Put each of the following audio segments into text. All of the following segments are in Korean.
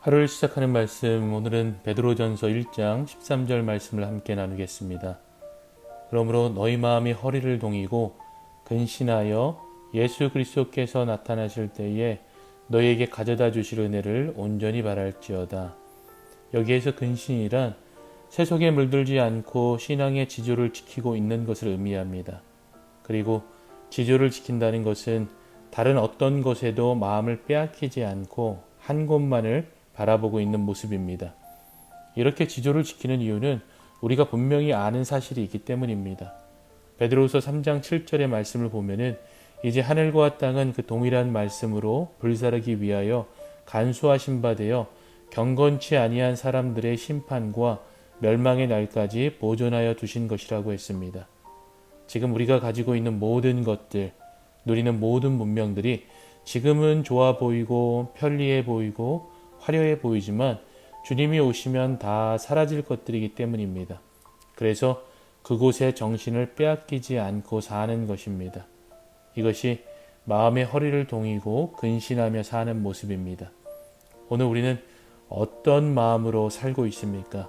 하루를 시작하는 말씀 오늘은 베드로전서 1장 13절 말씀을 함께 나누겠습니다. 그러므로 너희 마음이 허리를 동이고 근신하여 예수 그리스도께서 나타나실 때에 너희에게 가져다 주실 은혜를 온전히 바랄지어다. 여기에서 근신이란 세속에 물들지 않고 신앙의 지조를 지키고 있는 것을 의미합니다. 그리고 지조를 지킨다는 것은 다른 어떤 것에도 마음을 빼앗기지 않고 한 곳만을 바라보고 있는 모습입니다. 이렇게 지조를 지키는 이유는 우리가 분명히 아는 사실이 있기 때문입니다. 베드로서 3장 7절의 말씀을 보면은 이제 하늘과 땅은 그 동일한 말씀으로 불사르기 위하여 간수하신 바 되어 경건치 아니한 사람들의 심판과 멸망의 날까지 보존하여 두신 것이라고 했습니다. 지금 우리가 가지고 있는 모든 것들, 누리는 모든 문명들이 지금은 좋아 보이고 편리해 보이고 화려해 보이지만 주님이 오시면 다 사라질 것들이기 때문입니다. 그래서 그곳에 정신을 빼앗기지 않고 사는 것입니다. 이것이 마음의 허리를 동이고 근신하며 사는 모습입니다. 오늘 우리는 어떤 마음으로 살고 있습니까?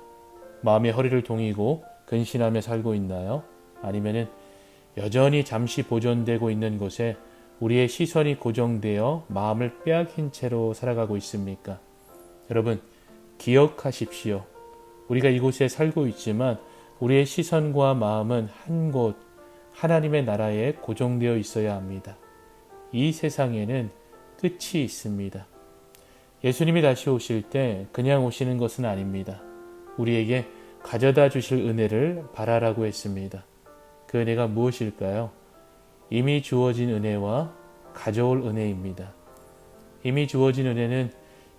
마음의 허리를 동이고 근신하며 살고 있나요? 아니면은 여전히 잠시 보존되고 있는 곳에 우리의 시선이 고정되어 마음을 빼앗긴 채로 살아가고 있습니까? 여러분, 기억하십시오. 우리가 이곳에 살고 있지만 우리의 시선과 마음은 한 곳, 하나님의 나라에 고정되어 있어야 합니다. 이 세상에는 끝이 있습니다. 예수님이 다시 오실 때 그냥 오시는 것은 아닙니다. 우리에게 가져다 주실 은혜를 바라라고 했습니다. 그 은혜가 무엇일까요? 이미 주어진 은혜와 가져올 은혜입니다. 이미 주어진 은혜는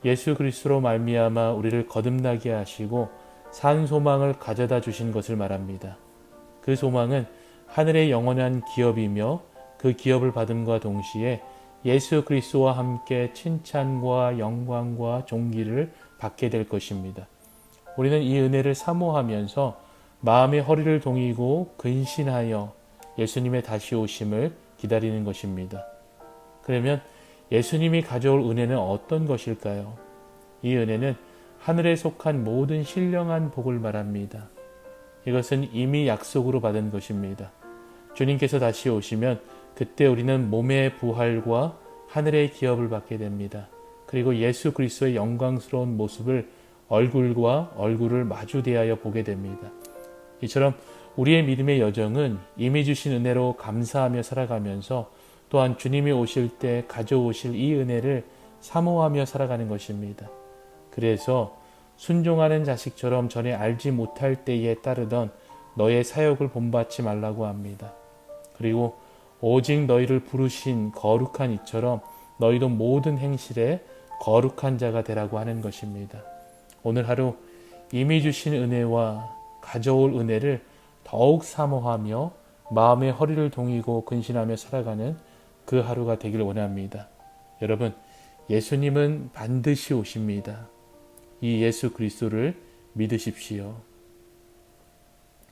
예수 그리스도로 말미암아 우리를 거듭나게 하시고 산 소망을 가져다 주신 것을 말합니다. 그 소망은 하늘의 영원한 기업이며 그 기업을 받음과 동시에 예수 그리스도와 함께 칭찬과 영광과 존귀를 받게 될 것입니다. 우리는 이 은혜를 사모하면서 마음의 허리를 동이고 근신하여 예수님의 다시 오심을 기다리는 것입니다. 그러면 예수님이 가져올 은혜는 어떤 것일까요? 이 은혜는 하늘에 속한 모든 신령한 복을 말합니다. 이것은 이미 약속으로 받은 것입니다. 주님께서 다시 오시면 그때 우리는 몸의 부활과 하늘의 기업을 받게 됩니다. 그리고 예수 그리스도의 영광스러운 모습을 얼굴과 얼굴을 마주 대하여 보게 됩니다. 이처럼 우리의 믿음의 여정은 이미 주신 은혜로 감사하며 살아가면서 또한 주님이 오실 때 가져오실 이 은혜를 사모하며 살아가는 것입니다. 그래서 순종하는 자식처럼 전에 알지 못할 때에 따르던 너의 사역을 본받지 말라고 합니다. 그리고 오직 너희를 부르신 거룩한 이처럼 너희도 모든 행실에 거룩한 자가 되라고 하는 것입니다. 오늘 하루 이미 주신 은혜와 가져올 은혜를 더욱 사모하며 마음의 허리를 동이고 근신하며 살아가는 그 하루가 되길 원합니다. 여러분, 예수님은 반드시 오십니다. 이 예수 그리스도를 믿으십시오.